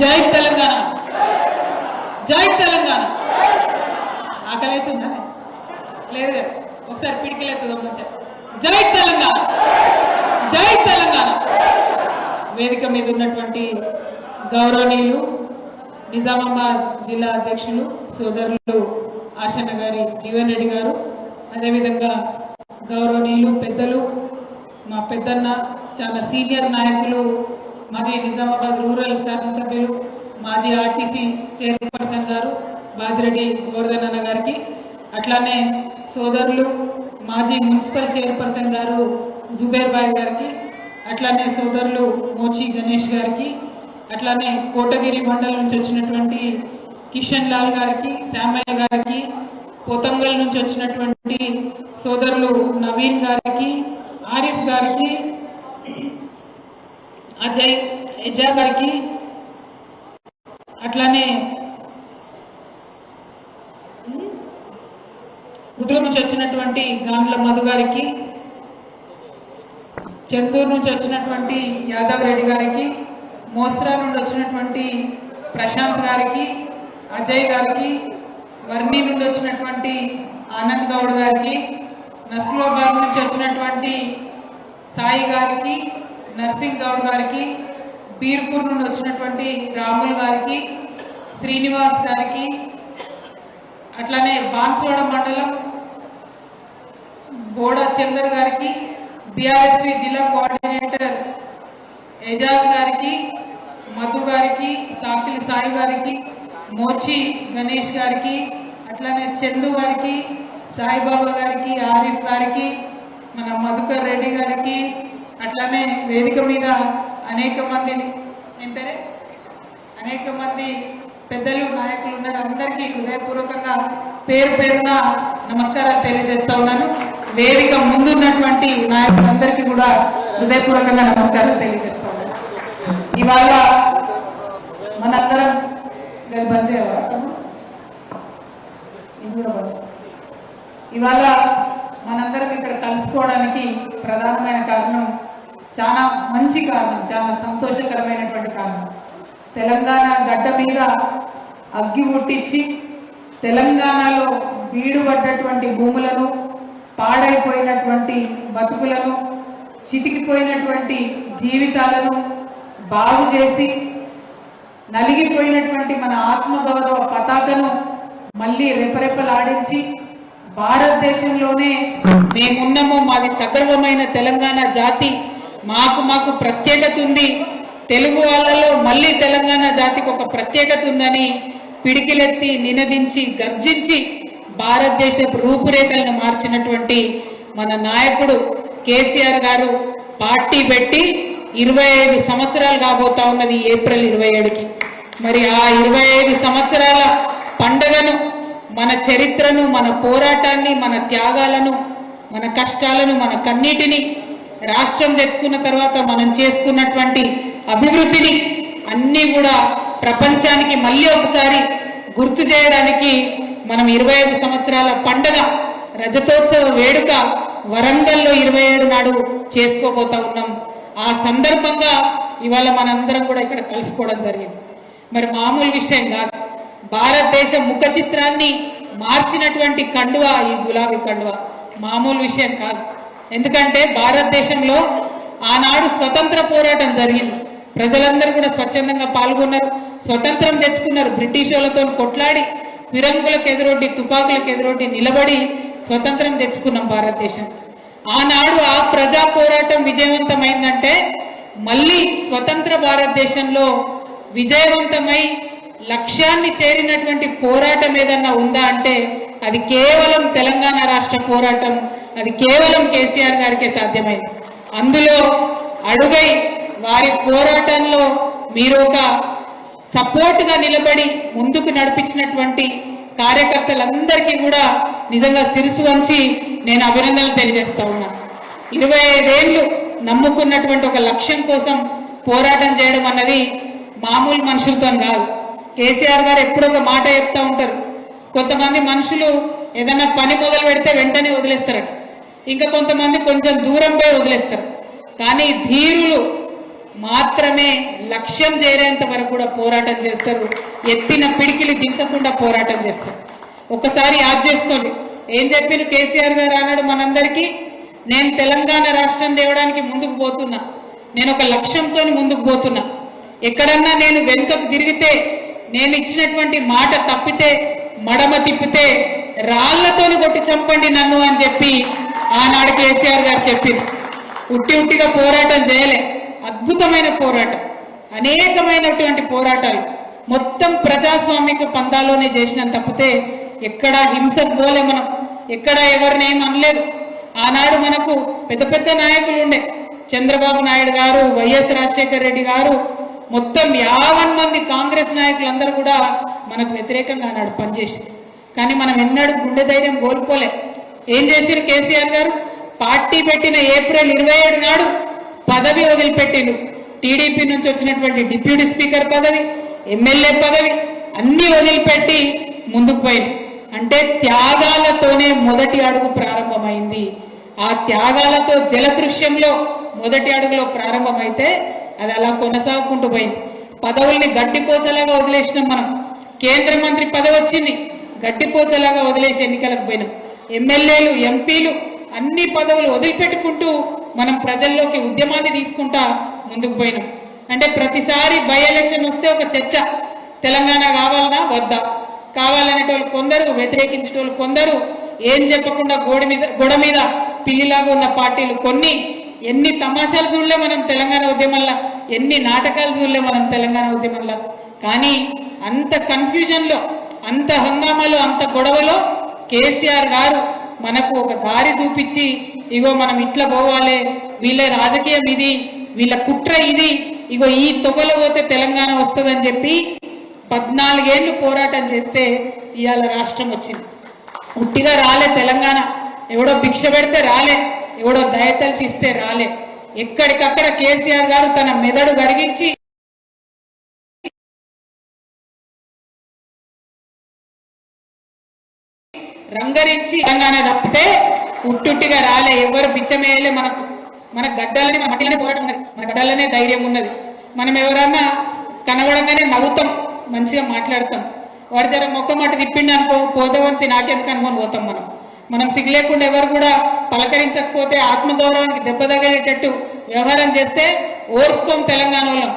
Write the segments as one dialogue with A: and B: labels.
A: జై తెలంగాణ. జై తెలంగాణ. ఆకలి అవుతుందా లేదు. ఒకసారి పిడికిలేస్తుంది మంచిగా జై తెలంగాణ. జై తెలంగాణ. వేదిక మీద ఉన్నటువంటి గౌరవనీయులు నిజామాబాద్ జిల్లా అధ్యక్షులు సోదరులు ఆశన్న గారి జీవన్ రెడ్డి గారు అదేవిధంగా గౌరవనీయులు పెద్దలు మా పెద్దన్న చాలా సీనియర్ నాయకులు మాజీ నిజామాబాద్ రూరల్ శాసనసభ్యులు మాజీ ఆర్టీసీ చైర్పర్సన్ గారు బాజిరెడ్డి గోవర్ధన్ అన్న గారికి అట్లానే సోదరులు మాజీ మున్సిపల్ చైర్పర్సన్ గారు జుబేర్ బాయ్ గారికి అట్లానే సోదరులు మోచి గణేష్ గారికి అట్లానే కోటగిరి మండలం నుంచి వచ్చినటువంటి కిషన్ లాల్ గారికి శామయ్య గారికి పోతంగల్ నుంచి వచ్చినటువంటి సోదరులు నవీన్ గారికి ఆరిఫ్ గారికి అజయ్ ఎజా గారికి అట్లానే ముద్ర నుంచి వచ్చినటువంటి గాండ్ల మధు గారికి చెంతూరు నుంచి వచ్చినటువంటి యాదవ్ రెడ్డి గారికి మోస్రా నుండి వచ్చినటువంటి ప్రశాంత్ గారికి అజయ్ గారికి వర్ణి నుండి వచ్చినటువంటి ఆనంద్ గౌడ్ గారికి నస్లాబాద్ నుంచి వచ్చినటువంటి సాయి గారికి నర్సింగ్ గౌడ్ గారికి బీర్పూర్ నుండి వచ్చినటువంటి రాముల్ గారికి శ్రీనివాస్ గారికి అట్లానే బాన్సోడ మండలం బోడా చందర్ గారికి బీఆర్ఎస్పీ జిల్లా కోఆర్డినేటర్ ఎజాజ్ గారికి మధు గారికి సాకిలి సాయి గారికి మోచి గణేష్ గారికి అట్లానే చందు గారికి సాయిబాబా గారికి ఆరిఫ్ గారికి మన మధుకర్ రెడ్డి గారికి అట్లానే వేదిక మీద అనేక మంది ఏం పేరే? అనేక మంది పెద్దలు నాయకులు ఉన్నారు. అందరికీ హృదయపూర్వకంగా పేరు పేరున నమస్కారాలు తెలియజేస్తా ఉన్నాను. వేదిక ముందున్నటువంటి నాయకులందరికీ కూడా హృదయపూర్వకంగా నమస్కారాలు తెలియజేస్తా ఉన్నాను. ఇవాళ మనందరం ఇది బంద్ ఇది కూడా బంద్ ఇవాళ మనందరం ఇక్కడ కలుసుకోవడానికి ప్రధానమైన కారణం చాలా మంచి కారణం చాలా సంతోషకరమైనటువంటి కారణం. తెలంగాణ గడ్డ మీద అగ్గి ముట్టించి తెలంగాణలో వీడుబడ్డటువంటి భూములను పాడైపోయినటువంటి బతుకులను చితికిపోయినటువంటి జీవితాలను బాగు చేసి నలిగిపోయినటువంటి మన ఆత్మగౌరవ పతాకను మళ్ళీ రెపరెపలాడించి భారతదేశంలోనే మేమున్నాము మాది సగర్వమైన తెలంగాణ జాతి. మాకు మాకు ప్రత్యేకత ఉంది. తెలుగు వాళ్ళలో మళ్ళీ తెలంగాణ జాతికి ఒక ప్రత్యేకత ఉందని పిడికిలెత్తి నినదించి గర్జించి భారతదేశపు రూపురేఖలను మార్చినటువంటి మన నాయకుడు కేసీఆర్ గారు పార్టీ పెట్టి ఇరవై ఐదు సంవత్సరాలు కాబోతా ఉన్నది ఏప్రిల్ ఇరవై ఏడుకి. మరి ఆ ఇరవై ఐదు సంవత్సరాల పండుగను మన చరిత్రను మన పోరాటాన్ని మన త్యాగాలను మన కష్టాలను మన కన్నీటిని రాష్ట్రం తెచ్చుకున్న తర్వాత మనం చేసుకున్నటువంటి అభివృద్ధిని అన్నీ కూడా ప్రపంచానికి మళ్ళీ ఒకసారి గుర్తు చేయడానికి మనం ఇరవై ఐదు సంవత్సరాల పండగ రజతోత్సవ వేడుక వరంగల్లో ఇరవై ఏడు నాడు చేసుకోబోతా ఉన్నాం. ఆ సందర్భంగా ఇవాళ మనందరం కూడా ఇక్కడ కలుసుకోవడం జరిగింది. మరి మామూలు విషయం కాదు. భారతదేశ ముఖ చిత్రాన్ని మార్చినటువంటి కండువా ఈ గులాబీ కండువా. మామూలు విషయం కాదు. ఎందుకంటే భారతదేశంలో ఆనాడు స్వతంత్ర పోరాటం జరిగింది. ప్రజలందరూ కూడా స్వచ్ఛందంగా పాల్గొన్నారు. స్వతంత్రం తెచ్చుకున్నారు. బ్రిటిష్ వాళ్ళతో కొట్లాడి విరంగులకు ఎదురొడ్డి తుపాకులకు ఎదురొడ్డి నిలబడి స్వతంత్రం తెచ్చుకున్నాం భారతదేశం. ఆనాడు ఆ ప్రజా పోరాటం విజయవంతమైందంటే మళ్ళీ స్వతంత్ర భారతదేశంలో విజయవంతమై లక్ష్యాన్ని చేరినటువంటి పోరాటం ఏదన్నా ఉందా అంటే అది కేవలం తెలంగాణ రాష్ట్ర పోరాటం అది కేవలం కేసీఆర్ గారికే సాధ్యమైంది. అందులో అడుగై వారి పోరాటంలో మీరు ఒక సపోర్ట్గా నిలబడి ముందుకు నడిపించినటువంటి కార్యకర్తలందరికీ కూడా నిజంగా సిరుసు వంచి నేను అభినందనలు తెలియజేస్తా ఉన్నా. ఇరవై ఐదేళ్ళు నమ్ముకున్నటువంటి ఒక లక్ష్యం కోసం పోరాటం చేయడం అన్నది మామూలు మనుషులతో కాదు. కేసీఆర్ గారు ఎప్పుడొక మాట చెప్తా ఉంటారు కొంతమంది మనుషులు ఏదైనా పని మొదలు పెడితే వెంటనే వదిలేస్తారట. ఇంకా కొంతమంది కొంచెం దూరం పోయి వదిలేస్తారు. కానీ ధీరులు మాత్రమే లక్ష్యం చేరేంత వరకు కూడా పోరాటం చేస్తారు. ఎత్తిన పిడికిలి దించకుండా పోరాటం చేస్తారు. ఒకసారి యాద్ చేసుకోండి. ఏం చెప్పిన కేసీఆర్ గారు అన్నాడు మనందరికీ నేను తెలంగాణ రాష్ట్రం తేవడానికి ముందుకు పోతున్నా. నేను ఒక లక్ష్యంతో ముందుకు పోతున్నా. ఎక్కడన్నా నేను వెనుకకు తిరిగితే నేను ఇచ్చినటువంటి మాట తప్పితే మడమ తిప్పితే రాళ్ళతోని కొట్టి చంపండి నన్ను అని చెప్పి ఆనాడు కేసీఆర్ గారు చెప్పింది ఉట్టి ఉట్టిగా పోరాటం చేయలే. అద్భుతమైన పోరాటం. అనేకమైనటువంటి పోరాటాలు. మొత్తం ప్రజాస్వామిక పందాలోనే చేసినాం తప్పితే ఎక్కడా హింసకు పోలే మనం ఎక్కడా ఎవరినేం అనలేదు. ఆనాడు మనకు పెద్ద పెద్ద నాయకులు ఉండే చంద్రబాబు నాయుడు గారు వైఎస్ రాజశేఖర రెడ్డి గారు మొత్తం యావన్ మంది కాంగ్రెస్ నాయకులందరూ కూడా మనకు వ్యతిరేకంగా నాడు పనిచేసి కానీ మనం ఎన్నడూ గుండె ధైర్యం కోల్పోలే. ఏం చేశారు కేసీఆర్ గారు? పార్టీ పెట్టిన ఏప్రిల్ ఇరవై ఏడు నాడు పదవి వదిలిపెట్టిండు. టీడీపీ నుంచి వచ్చినటువంటి డిప్యూటీ స్పీకర్ పదవి ఎమ్మెల్యే పదవి అన్ని వదిలిపెట్టి ముందుకు పోయింది అంటే త్యాగాలతోనే మొదటి అడుగు ప్రారంభమైంది. ఆ త్యాగాలతో జలదృశ్యంలో మొదటి అడుగులో ప్రారంభమైతే అది అలా కొనసాగుకుంటూ పోయింది. పదవుల్ని గట్టిపోసలాగా వదిలేసినాం మనం. కేంద్ర మంత్రి పదవి వచ్చింది. గట్టిపోసలాగా వదిలేసి ఎన్నికలకు పోయినాం. ఎమ్మెల్యేలు ఎంపీలు అన్ని పదవులు వదిలిపెట్టుకుంటూ మనం ప్రజల్లోకి ఉద్యమాన్ని తీసుకుంటా ముందుకు పోయినాం. అంటే ప్రతిసారి బై ఎలక్షన్ వస్తే ఒక చర్చ. తెలంగాణ కావాలనా? వద్దా? కావాలనేటోళ్ళు కొందరు వ్యతిరేకించేటోళ్ళు కొందరు ఏం చెప్పకుండా గోడ మీద గోడ మీద పిల్లిలాగా ఉన్న పార్టీలు కొన్ని. ఎన్ని తమాషాలు చూడలే మనం తెలంగాణ ఉద్యమంలో. ఎన్ని నాటకాలు చూడలే మనం తెలంగాణ ఉద్యమంలో. కానీ అంత కన్ఫ్యూజన్లో అంత హంగామాలో అంత గొడవలో కేసీఆర్ గారు మనకు ఒక దారి చూపించి ఇగో మనం ఇట్లా పోవాలి వీళ్ళ రాజకీయం ఇది వీళ్ళ కుట్ర ఇది ఇగో ఈ తొగలో పోతే తెలంగాణ వస్తుందని చెప్పి పద్నాలుగేళ్ళు పోరాటం చేస్తే ఇవాళ రాష్ట్రం వచ్చింది. పుట్టిగా రాలే తెలంగాణ. ఎవడో భిక్ష పెడితే రాలే ఎవడో దయతలిచి ఇస్తే రాలే. ఎక్కడికక్కడ కేసీఆర్ గారు తన మెదడు గడిగించి రంగరించి తెలంగాణ తప్పితే ఉట్టుట్టిగా రాలే. ఎవరు బిచ్చమేయలే మనకు. మన గడ్డలనే మన మట్టిలోనే పోరాటం ఉన్నది. మన గడ్డలనే ధైర్యం ఉన్నది. మనం ఎవరన్నా కనబడంగానే నవ్వుతాం మంచిగా మాట్లాడతాం. వారి జర మొక్క మాట తిప్పిండి అనుకో పోదవంతి నాకెందుకు అనుకొని పోతాం మనం. మనం సిగ్గులేకుండా ఎవరు కూడా పలకరించకపోతే ఆత్మగౌరవానికి దెబ్బ తగిలేటట్టు వ్యవహారం చేస్తే ఓర్చుకోం తెలంగాణ వాళ్ళం.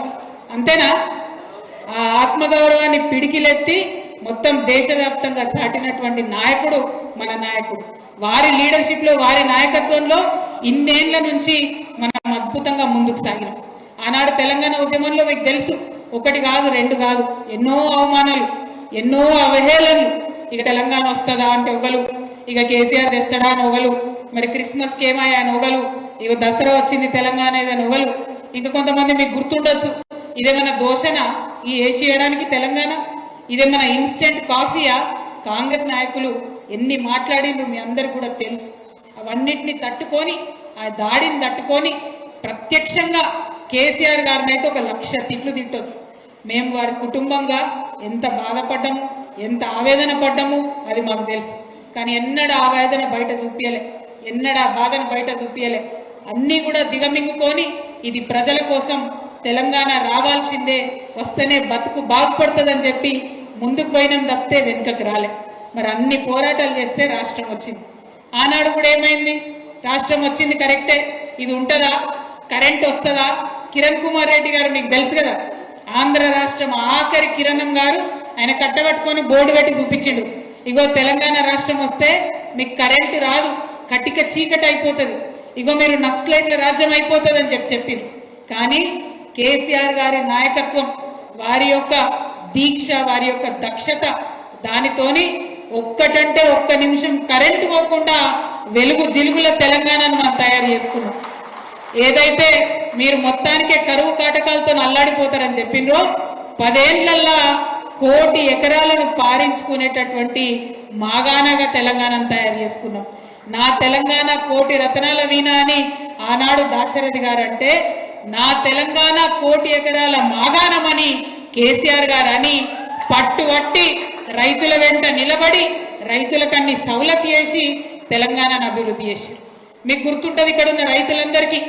A: అంతేనా? ఆ ఆత్మగౌరవాన్ని పిడికిలెత్తి మొత్తం దేశవ్యాప్తంగా చాటినటువంటి నాయకుడు మన నాయకుడు. వారి లీడర్షిప్లో వారి నాయకత్వంలో ఇన్నేళ్ళ నుంచి మనం అద్భుతంగా ముందుకు సాగినాం. ఆనాడు తెలంగాణ ఉద్యమంలో మీకు తెలుసు ఒకటి కాదు రెండు కాదు ఎన్నో అవమానాలు ఎన్నో అవహేళనలు. ఇక తెలంగాణ వస్తుందా అంటే ఒకరు ఇక కేసీఆర్ తెస్తాడా అని మరి క్రిస్మస్ కేమాయా అని ఇక దసరా వచ్చింది తెలంగాణ ఏదో ఒకలు ఇంకా కొంతమంది మీకు గుర్తుండొచ్చు. ఇదేమైనా ఘోషణ. ఈ ఏసీ చేయడానికి తెలంగాణ? ఇదేమైనా ఇన్స్టెంట్ కాఫీయా? కాంగ్రెస్ నాయకులు ఎన్ని మాట్లాడిండ్రు మీ అందరికి కూడా తెలుసు. అవన్నిటిని తట్టుకొని ఆ దాడిని తట్టుకొని ప్రత్యక్షంగా కేసీఆర్ గారిని అయితే ఒక లక్ష తిట్లు తిట్టొచ్చు. మేము వారి కుటుంబంగా ఎంత బాధపడ్డాము ఎంత ఆవేదన పడ్డాము అది మాకు తెలుసు. కానీ ఎన్నడా ఆ వేదన బయట చూపించలే ఎన్నడా బాధను బయట చూపించలే అన్నీ కూడా దిగమింగుకొని ఇది ప్రజల కోసం తెలంగాణ రావాల్సిందే వస్తేనే బతుకు బాగుపడుతుందని చెప్పి ముందుకు పోయినాం తప్పితే వెనుకకు రాలే. మరి అన్ని పోరాటాలు చేస్తే రాష్ట్రం వచ్చింది. ఆనాడు కూడా ఏమైంది? రాష్ట్రం వచ్చింది కరెక్టే. ఇది ఉంటుందా? కరెంట్ వస్తుందా? కిరణ్ కుమార్ రెడ్డి గారు మీకు తెలుసు కదా ఆంధ్ర రాష్ట్రం ఆఖరి కిరణం గారు ఆయన కట్టబట్టుకొని బోర్డు పెట్టి చూపించిండు. ఇగో తెలంగాణ రాష్ట్రం వస్తే మీకు కరెంటు రాదు కటిక చీకటి అయిపోతుంది. ఇగో మీరు నక్సలైట్ల రాజ్యం అయిపోతుంది అని చెప్పి చెప్పింది. కానీ కేసీఆర్ గారి నాయకత్వం వారి యొక్క దీక్ష వారి యొక్క దక్షత దానితోని ఒక్కటంటే ఒక్క నిమిషం కరెంటు పోకుండా వెలుగు జిలుగుల తెలంగాణను మనం తయారు చేసుకున్నాం. ఏదైతే మీరు మొత్తానికే కరువు కాటకాలతో అల్లాడిపోతారని చెప్పిండ్రో పదేళ్ళల్లా కోటి ఎకరాలను పారించుకునేటటువంటి మాగాణగా తెలంగాణను తయారు చేసుకున్నాం. నా తెలంగాణ కోటి రతనాల వీణ అని ఆనాడు దాశరథి గారు అంటే నా తెలంగాణ కోటి ఎకరాల మాగాణమని కేసీఆర్ గారు అని పట్టుబట్టి రైతుల వెంట నిలబడి రైతులకన్ని సౌలత్ చేసి తెలంగాణను అభివృద్ధి చేశారు. మీకు గుర్తుంటది ఇక్కడ ఉన్న రైతులందరికీ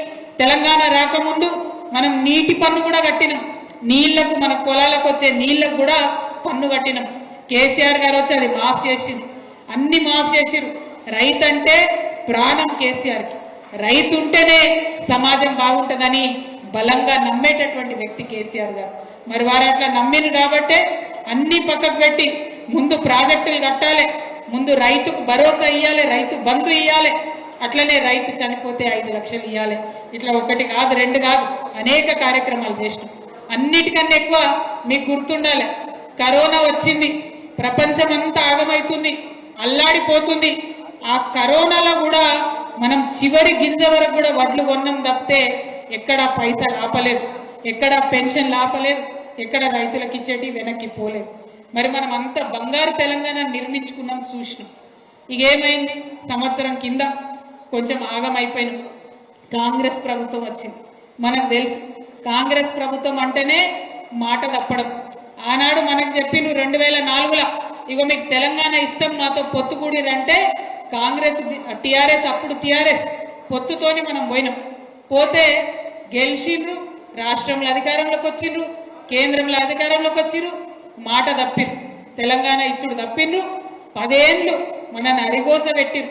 A: తెలంగాణ రాకముందు మనం నీటి పన్ను కూడా కట్టినాం. నీళ్ళకు మన పొలాలకు వచ్చే నీళ్ళకు కూడా పన్ను కట్టినాం. కేసీఆర్ గారు వచ్చి అది మాఫ్ చేసింది అన్ని మాఫ్ చేసిరు రైతు అంటే ప్రాణం కేసీఆర్కి. రైతు ఉంటేనే సమాజం బాగుంటుందని బలంగా నమ్మేటటువంటి వ్యక్తి కేసీఆర్ గారు. మరి వారు అట్లా నమ్మిను కాబట్టే అన్ని పక్కకు పెట్టి ముందు ప్రాజెక్టులు కట్టాలి ముందు రైతుకు భరోసా ఇవ్వాలి రైతు బంధు ఇవ్వాలి అట్లనే రైతు చనిపోతే ఐదు లక్షలు ఇవ్వాలి ఇట్లా ఒకటి కాదు రెండు కాదు అనేక కార్యక్రమాలు చేసినాం. అన్నిటికన్నా ఎక్కువ మీకు గుర్తుండాలి. కరోనా వచ్చింది. ప్రపంచం అంతా ఆగమైతుంది. అల్లాడిపోతుంది. ఆ కరోనాలో కూడా మనం చివరి గింజ వరకు కూడా వడ్లు కొన్నాం తప్పితే ఎక్కడ పైసలు ఆపలేదు ఎక్కడ పెన్షన్ ఆపలేదు ఎక్కడ రైతులకు ఇచ్చేటి వెనక్కి పోలేదు మరి మనం అంత బంగారు తెలంగాణ నిర్మించుకున్నాం చూసినాం. ఇక ఏమైంది? సంవత్సరం కింద కొంచెం ఆగమైపోయినాం. కాంగ్రెస్ ప్రభుత్వం వచ్చింది. మనకు తెలుసు. కాంగ్రెస్ ప్రభుత్వం అంటేనే మాట తప్పడం. ఆనాడు మనకు చెప్పిండు రెండు వేల నాలుగులో ఇగో మీకు తెలంగాణ ఇస్తాం మాతో పొత్తుకూడిరంటే కాంగ్రెస్ టిఆర్ఎస్ అప్పుడు టిఆర్ఎస్ పొత్తుతోని మనం పోయినాం. పోతే గెలిచిండ్రు రాష్ట్రంలో అధికారంలోకి వచ్చిండ్రు కేంద్రంలో అధికారంలోకి వచ్చిండ్రు మాట తప్పిరు తెలంగాణ ఇచ్చుడు తప్పిండ్రు పదేండ్లు మనని అరిగోస పెట్టిరు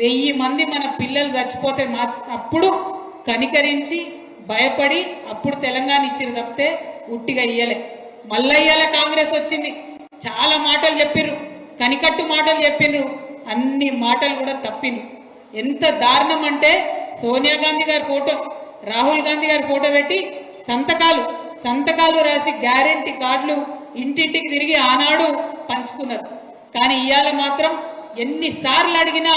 A: వెయ్యి మంది మన పిల్లలు చచ్చిపోతే మా అప్పుడు కనికరించి భయపడి అప్పుడు తెలంగాణ ఇచ్చిరు తప్పితే ఉట్టిగా ఇయ్యలే. మళ్ళా ఇయ్యాల కాంగ్రెస్ వచ్చింది. చాలా మాటలు చెప్పిర్రు. కనికట్టు మాటలు చెప్పిండ్రు అన్ని మాటలు కూడా తప్పింది. ఎంత దారుణం అంటే సోనియా గాంధీ గారి ఫోటో రాహుల్ గాంధీ గారి ఫోటో పెట్టి సంతకాలు సంతకాలు రాసి గ్యారెంటీ కార్డులు ఇంటింటికి తిరిగి ఆనాడు పంచుకున్నారు. కానీ ఇవాళ మాత్రం ఎన్నిసార్లు అడిగినా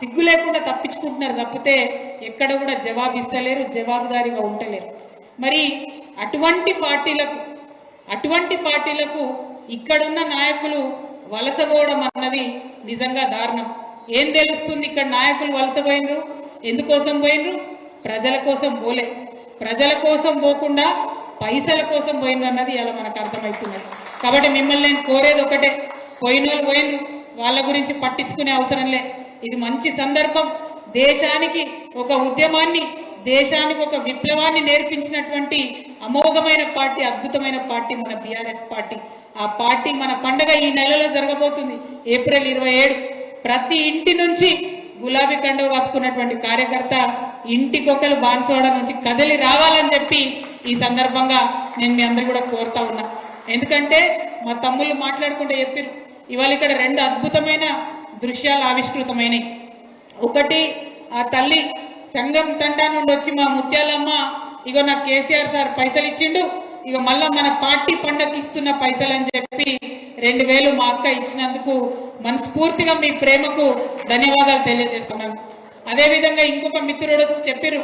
A: సిగ్గు లేకుండా తప్పించుకుంటున్నారు తప్పితే ఎక్కడ కూడా జవాబిస్తలేరు జవాబుదారీగా ఉండలేరు. మరి అటువంటి పార్టీలకు అటువంటి పార్టీలకు ఇక్కడున్న నాయకులు వలసపోవడం అన్నది నిజంగా దారుణం. ఏం తెలుస్తుంది ఇక్కడ నాయకులు వలసపోయినరు? ఎందుకోసం పోయినరు? ప్రజల కోసం పోలే. ప్రజల కోసం పోకుండా పైసల కోసం పోయినరు అన్నది ఇలా మనకు అర్థమవుతున్నది. కాబట్టి మిమ్మల్ని నేను కోరేది ఒకటే. పోయిన వాళ్ళు వాళ్ళ గురించి పట్టించుకునే అవసరం లే. ఇది మంచి సందర్భం. దేశానికి ఒక ఉద్యమాన్ని దేశానికి ఒక విప్లవాన్ని నేర్పించినటువంటి అమోఘమైన పార్టీ అద్భుతమైన పార్టీ మన బీఆర్ఎస్ పార్టీ. ఆ పార్టీ మన పండగ ఈ నెలలో జరగబోతుంది ఏప్రిల్ ఇరవై ఏడు. ప్రతి ఇంటి నుంచి గులాబీ కండువ కప్పుకున్నటువంటి కార్యకర్త ఇంటికొకరు బాన్సవాడ నుంచి కదలి రావాలని చెప్పి ఈ సందర్భంగా నేను మీ అందరు కూడా కోరుతా ఉన్నా. ఎందుకంటే మా తమ్ముళ్ళు మాట్లాడుకుంటే చెప్పారు ఇవాళ ఇక్కడ రెండు అద్భుతమైన దృశ్యాలు ఆవిష్కృతమైనవి ఒకటి ఆ తల్లి సంఘం తండా నుండి వచ్చి మా ముత్యాలమ్మ ఇగో నాకు కేసీఆర్ సార్ పైసలు ఇచ్చిండు ఇక మళ్ళా మన పార్టీ పండగకి ఇస్తున్న పైసలు అని చెప్పి రెండు వేలు మా అక్క ఇచ్చినందుకు మనస్ఫూర్తిగా మీ ప్రేమకు ధన్యవాదాలు తెలియజేస్తున్నాను. అదేవిధంగా ఇంకొక మిత్రుడు వచ్చి చెప్పిరు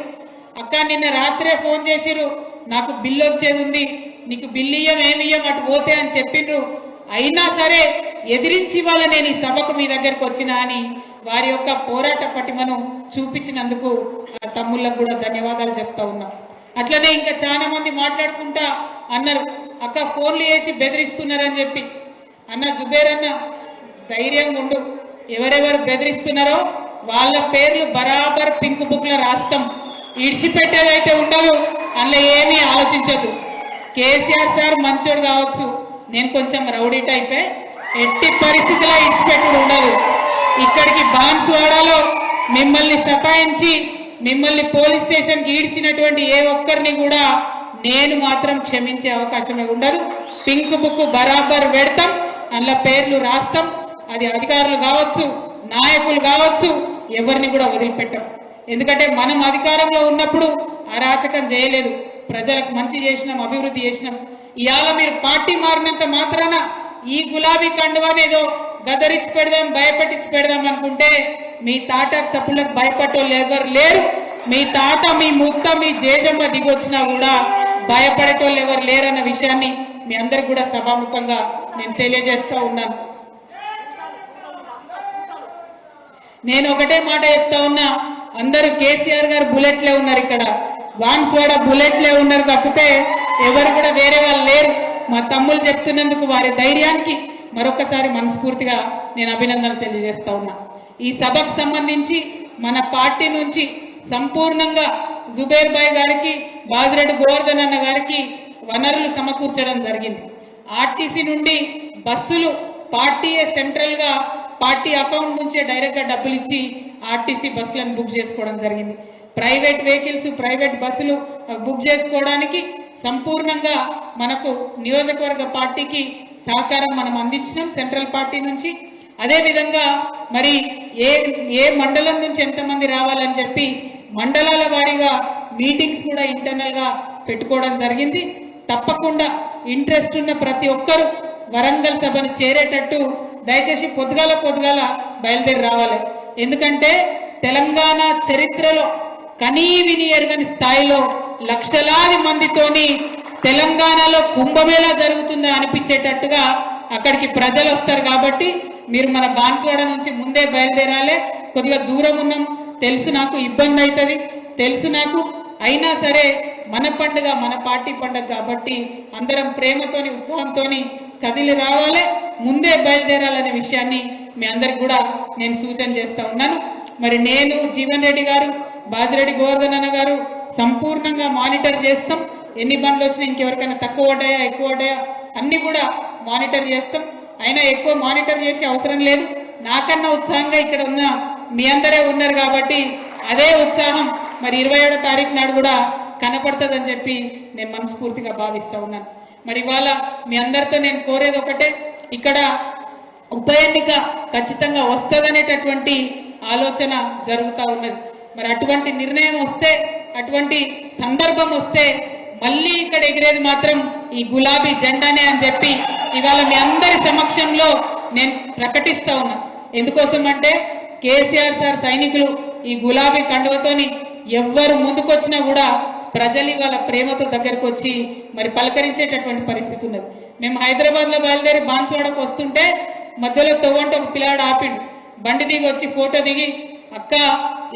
A: అక్క నిన్న రాత్రే ఫోన్ చేసిరు నాకు బిల్లు వచ్చేది ఉంది నీకు బిల్లు ఇయ్యం ఏమి ఇయ్యం అటు పోతే అని చెప్పిండ్రు అయినా సరే ఎదిరించి ఇవాళ నేను ఈ సభకు మీ దగ్గరకు వచ్చినా అని వారి యొక్క పోరాట పటిమను చూపించినందుకు ఆ తమ్ముళ్ళకు కూడా ధన్యవాదాలు చెప్తా ఉన్నా. అట్లనే ఇంకా చాలా మంది మాట్లాడుకుంటా అన్నారు అక్క ఫోన్లు చేసి బెదిరిస్తున్నారని చెప్పి. అన్న జుబేర్ అన్న ధైర్యంగా ఉండు. ఎవరెవరు బెదిరిస్తున్నారో వాళ్ళ పేర్లు బరాబర్ పింక్ బుక్లో రాస్తాం. ఇడిచిపెట్టేదైతే ఉండదు అందులో ఏమీ ఆలోచించదు కేసీఆర్ సార్ మంచోడు కావచ్చు. నేను కొంచెం రౌడీ టైపే ఎట్టి పరిస్థితిలో ఇడిచిపెట్టుడు ఉండదు. ఇక్కడికి బాన్స్వాడలో మిమ్మల్ని సతాయించి మిమ్మల్ని పోలీస్ స్టేషన్కి ఈడ్చినటువంటి ఏ ఒక్కరిని కూడా నేను మాత్రం క్షమించే అవకాశమే ఉండదు. పింక్ బుక్ బరాబర్ పెడతాం అందులో పేర్లు రాస్తాం. అది అధికారులు కావచ్చు నాయకులు కావచ్చు ఎవరిని కూడా వదిలిపెట్టాం. ఎందుకంటే మనం అధికారంలో ఉన్నప్పుడు అరాచకం చేయలేదు. ప్రజలకు మంచి చేసినాం అభివృద్ధి చేసినాం. ఇవాళ మీరు పార్టీ మారినంత మాత్రాన ఈ గులాబీ కండువానేదో గదరించి పెడదాం భయపెట్టించి పెడదాం అనుకుంటే మీ తాట సప్పులకు భయపడేవాళ్ళు ఎవరు లేరు. మీ తాత మీ ముక్క మీ జేజమ్మ దిగొచ్చినా కూడా భయపడేటోళ్ళు ఎవరు లేరన్న విషయాన్ని మీ అందరికి కూడా సభాముఖంగా నేను తెలియజేస్తా ఉన్నాను. నేను ఒకటే మాట చెప్తా ఉన్నా అందరూ కేసీఆర్ గారు బుల్లెట్లే ఉన్నారు ఇక్కడ. వాన్స్వాడ బుల్లెట్లే ఉన్నారు తప్పితే ఎవరు కూడా వేరే వాళ్ళు లేరు. మా తమ్ముళ్ళు చెప్తున్నందుకు వారి ధైర్యానికి మరొకసారి మనస్ఫూర్తిగా నేను అభినందనలు తెలియజేస్తా ఉన్నా. ఈ సభకు సంబంధించి మన పార్టీ నుంచి సంపూర్ణంగా జుబేర్ బాయ్ గారికి బాజిరెడ్డి గోవర్ధన్ అన్న గారికి వనరులు సమకూర్చడం జరిగింది. ఆర్టీసీ నుండి బస్సులు పార్టీయే సెంట్రల్గా పార్టీ అకౌంట్ నుంచే డైరెక్ట్గా డబ్బులు ఇచ్చి ఆర్టీసీ బస్సులను బుక్ చేసుకోవడం జరిగింది. ప్రైవేట్ వెహికల్స్ ప్రైవేట్ బస్సులు బుక్ చేసుకోవడానికి సంపూర్ణంగా మనకు నియోజకవర్గ పార్టీకి సహకారం మనం అందించినాం సెంట్రల్ పార్టీ నుంచి. అదే విధంగా మరి ఏ ఏ మండలం నుంచి ఎంతమంది రావాలని చెప్పి మండలాల వారీగా మీటింగ్స్ కూడా ఇంటర్నల్గా పెట్టుకోవడం జరిగింది. తప్పకుండా ఇంట్రెస్ట్ ఉన్న ప్రతి ఒక్కరూ వరంగల్ సభను చేరేటట్టు దయచేసి పొద్దుగాల పొద్దుగాల బయలుదేరి రావాలి. ఎందుకంటే తెలంగాణ చరిత్రలో కనీ విని ఎరగని స్థాయిలో లక్షలాది మందితోని తెలంగాణలో కుంభమేళా జరుగుతుందా అనిపించేటట్టుగా అక్కడికి ప్రజలు వస్తారు కాబట్టి మీరు మన బాన్సువాడ నుంచి ముందే బయలుదేరాలి. కొద్దిగా దూరం ఉన్నాం. తెలుసు నాకు ఇబ్బంది అవుతుంది. తెలుసు నాకు. అయినా సరే మన పండుగ మన పార్టీ పండుగ కాబట్టి అందరం ప్రేమతోని ఉత్సాహంతోని కదిలి రావాలి. ముందే బయలుదేరాలనే విషయాన్ని మీ అందరికి కూడా నేను సూచన చేస్తూ ఉన్నాను. మరి నేను జీవన్ రెడ్డి గారు బాజిరెడ్డి గోవర్ధన్ అన్న గారు సంపూర్ణంగా మానిటర్ చేస్తాం. ఎన్ని బండ్లు వచ్చినా ఇంకెవరికైనా తక్కువ ఉంటాయా ఎక్కువ ఉంటాయా అన్నీ కూడా మానిటర్ చేస్తాం. అయినా ఎక్కువ మానిటర్ చేసే అవసరం లేదు. నాకన్నా ఉత్సాహంగా ఇక్కడ ఉన్న మీ అందరే ఉన్నారు కాబట్టి అదే ఉత్సాహం మరి ఇరవై ఏడో తారీఖు నాడు కూడా కనపడుతుందని చెప్పి నేను మనస్ఫూర్తిగా భావిస్తూ ఉన్నాను. మరి ఇవాళ మీ అందరితో నేను కోరేది ఒకటే ఇక్కడ ఉప ఎన్నిక ఖచ్చితంగా వస్తుందనేటటువంటి ఆలోచన జరుగుతూ ఉన్నది. మరి అటువంటి నిర్ణయం వస్తే అటువంటి సందర్భం వస్తే మళ్ళీ ఇక్కడ ఎగిరేది మాత్రం ఈ గులాబీ జెండానే అని చెప్పి ఇవాళ మీ అందరి సమక్షంలో నేను ప్రకటిస్తా ఉన్నా. ఎందుకోసం అంటే కేసీఆర్ సార్ సైనికులు ఈ గులాబీ కండువతోని ఎవ్వరు ముందుకొచ్చినా కూడా ప్రజలు ఇవాళ ప్రేమతో దగ్గరకు వచ్చి మరి పలకరించేటటువంటి పరిస్థితి ఉన్నది. మేము హైదరాబాద్లో బయలుదేరి బాన్సువాడకు వస్తుంటే మధ్యలో తవ్వంటే ఒక పిల్లాడు ఆపిండు. బండి దిగి వచ్చి ఫోటో దిగి అక్క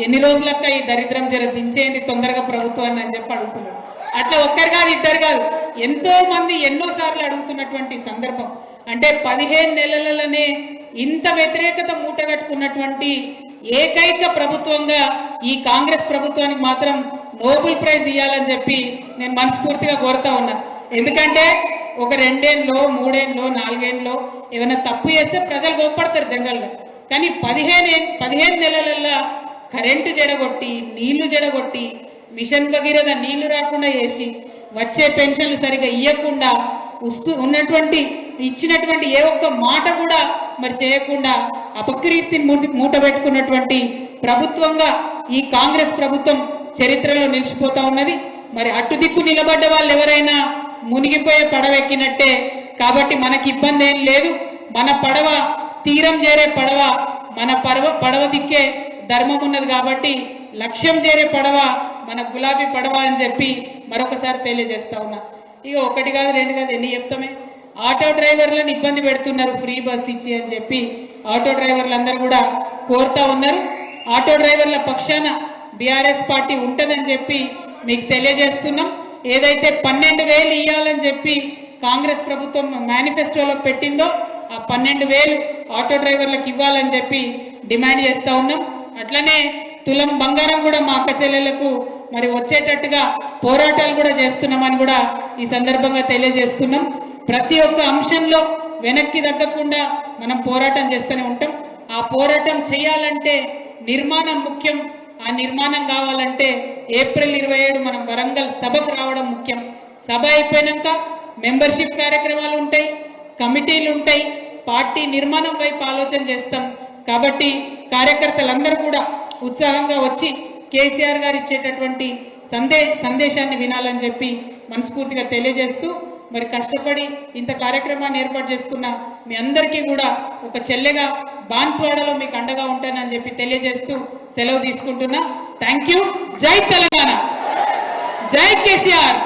A: ఎన్ని రోజులక్క ఈ దరిద్రం జర దించేయండి తొందరగా ప్రభుత్వాన్ని అని చెప్పి అడుగుతున్నాడు. అట్లా ఒక్కరు కాదు ఇద్దరు కాదు. ఎంతో మంది ఎన్నో సార్లు అడుగుతున్నటువంటి సందర్భం. అంటే పదిహేను నెలలలోనే ఇంత వ్యతిరేకత మూటగట్టుకున్నటువంటి ఏకైక ప్రభుత్వంగా ఈ కాంగ్రెస్ ప్రభుత్వానికి మాత్రం నోబెల్ ప్రైజ్ ఇవ్వాలని చెప్పి నేను మనస్ఫూర్తిగా కోరుతా ఉన్నా. ఎందుకంటే ఒక రెండేళ్ళలో మూడేళ్ళలో నాలుగేళ్ళలో ఏమైనా తప్పు చేస్తే ప్రజలు గొప్పడతారు జనరల్గా కానీ పదిహేను పదిహేను నెలలలో కరెంటు జడగొట్టి నీళ్ళు జడగొట్టి మిషన్ భగీరథ నీళ్ళు రాకుండా చేసి వచ్చే పెన్షన్లు సరిగా ఇవ్వకుండా వస్తూ ఉన్నటువంటి ఇచ్చినటువంటి ఏ ఒక్క మాట కూడా మరి చేయకుండా అపకీర్తిని మూట- మూట పెట్టుకున్నటువంటి ప్రభుత్వంగా ఈ కాంగ్రెస్ ప్రభుత్వం చరిత్రలో నిలిచిపోతా ఉన్నది. మరి అటు దిక్కు నిలబడ్డ వాళ్ళు ఎవరైనా మునిగిపోయే పడవ ఎక్కినట్టే కాబట్టి మనకి ఇబ్బంది ఏం లేదు. మన పడవ తీరం చేరే పడవ మన పడవ పడవ దిక్కే ధర్మం ఉన్నది కాబట్టి లక్ష్యం చేరే పడవ మన గులాబీ పడవ అని చెప్పి మరొకసారి తెలియజేస్తా ఉన్నా. ఇక ఒకటి కాదు రెండు కాదు ఎన్ని చెప్తామే? ఆటో డ్రైవర్లను ఇబ్బంది పెడుతున్నారు ఫ్రీ బస్ ఇచ్చి అని చెప్పి ఆటో డ్రైవర్లందరూ కూడా కోరుతా ఉన్నారు. ఆటో డ్రైవర్ల పక్షాన బీఆర్ఎస్ పార్టీ ఉంటుందని చెప్పి మీకు తెలియజేస్తున్నాం. ఏదైతే పన్నెండు వేలు ఇవ్వాలని చెప్పి కాంగ్రెస్ ప్రభుత్వం మేనిఫెస్టోలో పెట్టిందో ఆ పన్నెండు వేలు ఆటో డ్రైవర్లకు ఇవ్వాలని చెప్పి డిమాండ్ చేస్తా ఉన్నాం. అట్లనే తులం బంగారం కూడా మా అక్క చెల్లెలకు మరి వచ్చేటట్టుగా పోరాటాలు కూడా చేస్తున్నామని కూడా ఈ సందర్భంగా తెలియజేస్తున్నాం. ప్రతి ఒక్క అంశంలో వెనక్కి తగ్గకుండా మనం పోరాటం చేస్తూనే ఉంటాం. ఆ పోరాటం చేయాలంటే నిర్మాణం ముఖ్యం. ఆ నిర్మాణం కావాలంటే ఏప్రిల్ ఇరవై ఏడు మనం వరంగల్ సభకు రావడం ముఖ్యం. సభ అయిపోయినాక మెంబర్షిప్ కార్యక్రమాలు ఉంటాయి కమిటీలు ఉంటాయి పార్టీ నిర్మాణం వైపు ఆలోచన చేస్తాం. కాబట్టి కార్యకర్తలందరూ కూడా ఉత్సాహంగా వచ్చి కేసీఆర్ గారు ఇచ్చేటటువంటి సందే సందేశాన్ని వినాలని చెప్పి మనస్ఫూర్తిగా తెలియజేస్తూ మరి కష్టపడి ఇంత కార్యక్రమాన్ని ఏర్పాటు చేసుకున్న మీ అందరికీ కూడా ఒక చెల్లెగా బాన్స్వాడలో మీకు అండగా ఉంటానని చెప్పి తెలియజేస్తూ సెలవు తీసుకుంటున్నా. థ్యాంక్ యూ జై తెలంగాణ. జై కేసీఆర్.